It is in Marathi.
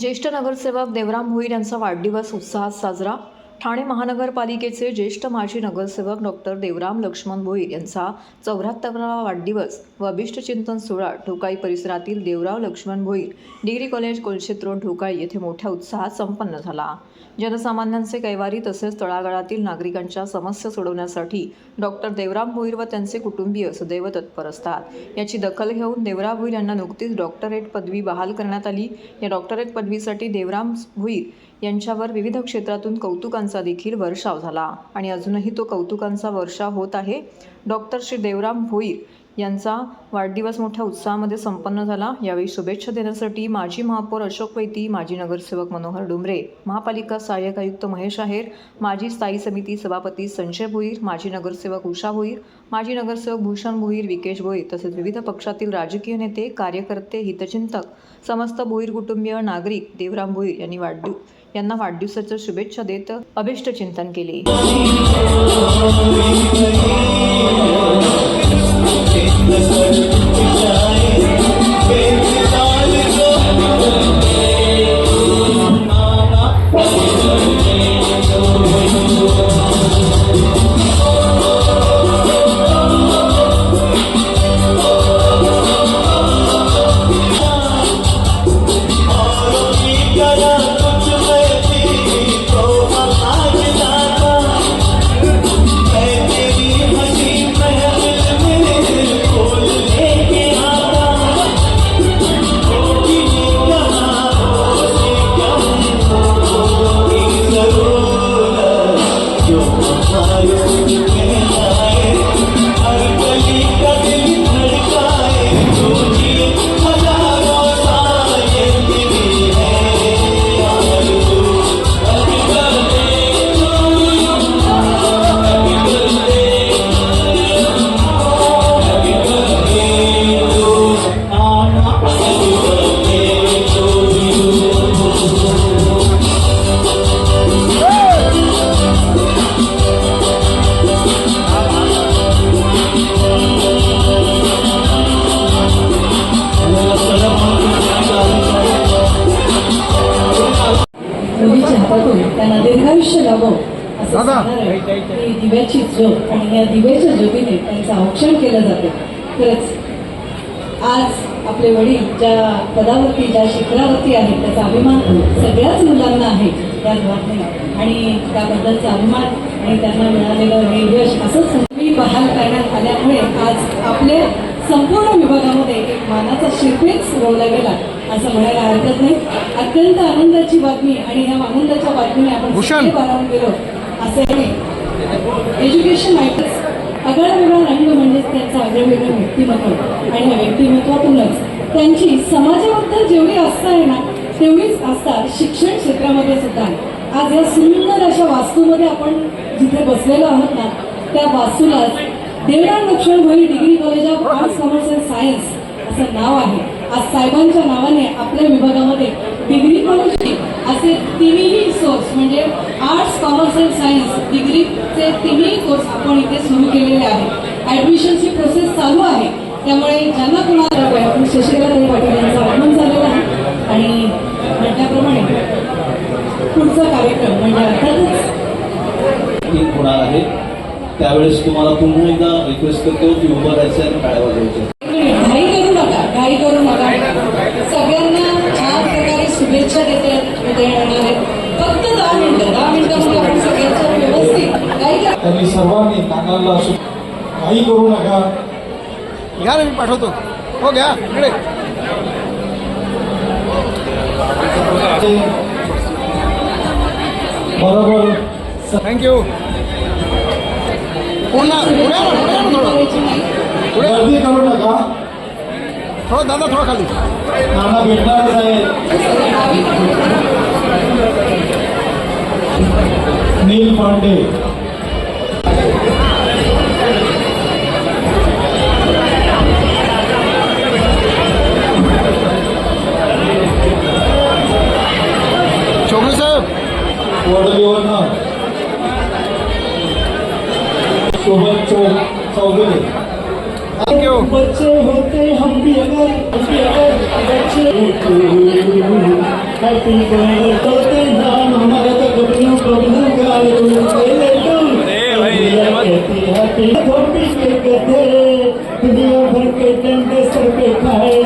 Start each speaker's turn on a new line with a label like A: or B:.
A: ज्येष्ठ नगरसेवक देवराम भोईर यांचा वाढदिवस उत्साहात साजरा ठाणे महानगरपालिकेचे ज्येष्ठ माजी नगरसेवक डॉक्टर देवराम लक्ष्मण भोईर यांचा चौऱ्याहत्तरावा वाढदिवस व अभिष्टचिंतन सोहळा ढोकाई परिसरातील Devrao Laxman Bhoir degree college Kolshet road Dhokai येथे मोठ्या उत्साहात संपन्न झाला. जनसामान्यांचे कैवारी तसेच तळागाळातील नागरिकांच्या समस्या सोडवण्यासाठी डॉक्टर देवराम भोईर व त्यांचे कुटुंबीय सदैव तत्पर असतात. याची दखल घेऊन देवराम भोईर यांना नुकतीच डॉक्टरेट पदवी बहाल करण्यात आली. या डॉक्टरेट पदवीसाठी देवराम भोईर यांच्यावर विविध क्षेत्रातून कौतुकांचे देखील वर्षाव झाला. आणि अजूनही तो कौतुकांचा वर्षाव होत आहे. डॉक्टर श्री देवराम भोईर यांचा वाढदिवस मोठ्या उत्साहामध्ये संपन्न झाला. यावेळी शुभेच्छा देण्यासाठी माजी महापौर अशोक वैती माजी नगरसेवक मनोहर डुमरे महापालिका सहाय्यक आयुक्त महेश आहेर माजी स्थायी समिती सभापती संजय भोईर माजी नगरसेवक उषा भोईर माजी नगरसेवक भूषण भोईर विकेश भोईर तसेच विविध पक्षातील राजकीय नेते कार्यकर्ते हितचिंतक समस्त भोईर कुटुंबीय नागरिक देवराम भोईर यांनी वाढदिव यांना वाढदिवसाच्या शुभेच्छा देत अभिष्टचिंतन केले.
B: เด็กเมื่อเ मुलीच्या हातातून त्यांना दीर्घायुष्य लाभो असं ही दिव्याची ज्योत आणि या दिव्याच्या ज्योतीने त्यांचं औक्षण केलं जातं. खरंच आज आपले वडील ज्या पदावरती ज्या शिखरावरती आहेत त्याचा अभिमान सगळ्याच मुलांना आहे या घरातून. आणि त्याबद्दलचा अभिमान आणि त्यांना मिळालेलं हे यश असंच संधी बहाल करण्यात आल्यामुळे आज आपले संपूर्ण शिरपेच रोवला गेला. असं म्हणायला हरकत नाही. अत्यंत आनंदाची बातमी आणि ह्या आनंदाच्या बातमीने आपण भारावून गेलो. असे एज्युकेशन मॅटर्स आगळा वेगळा रंग म्हणजेच त्यांचं आगळं वेगळं व्यक्तिमत्व. आणि या व्यक्तिमत्वातूनच त्यांची समाजाबद्दल जेवढी आस्था आहे ना तेवढीच आस्था शिक्षण क्षेत्रामध्ये सुद्धा आहे. आज या सुंदर अशा वास्तूमध्ये आपण जिथे बसलेलो आहोत ना त्या वास्तूलाच Devram Laxman Bhoi degree college of arts commerce and science असं नाव आहे. आज साहेबांच्या नावाने आपल्या विभागामध्ये डिग्री कॉलेज असे तिन्ही सोर्स म्हणजे आर्ट्स कॉमर्स अँड सायन्स डिग्रीचे तिन्ही कोर्स आपण इथे सुरू केलेले आहेत. ॲडमिशनची प्रोसेस चालू आहे. त्यामुळे ज्यांना कोणाला हवं आहे, आपण शशिकलाताई पाटील यांचं आगमन झालेलं आहे आणि म्हटल्याप्रमाणे पुढचा कार्यक्रम म्हणजे अर्थातच
C: होणार आहे. त्यावेळेस तुम्हाला पुन्हा एकदा रिक्वेस्ट करतो की उभं राहायचं आणि टाळ्या वाजवायचं
B: घाई करू नका सगळ्यांना छान प्रकारे शुभेच्छा देते देणार आहेत फक्त दहा मिनिटं दहा मिनिटामध्ये आपण सगळ्यांचं व्यवस्थित
D: त्यांनी सर्वांनी कानाला काही करू नका.
E: घ्या ना मी पाठवतो. हो घ्या इकडे.
D: बरोबर.
E: थँक्यू पुन्हा पुढे या ना, पुढे या ना थोडं
B: करायची नाही.
E: पुढे या.
D: गर्दी करू नका
E: थोडं दादा थोडं खाली.
D: नील पांडे. सोबत चौ बच्चे होते हम भी अगर बच्चे होते हैप्पी बर्थडे करते नाम हमारे तो कबनू कबनू काल तुम। पहले तुम कहती हैप्पी धोबी के गधे दुनिया भर के डंडे सर पे खाए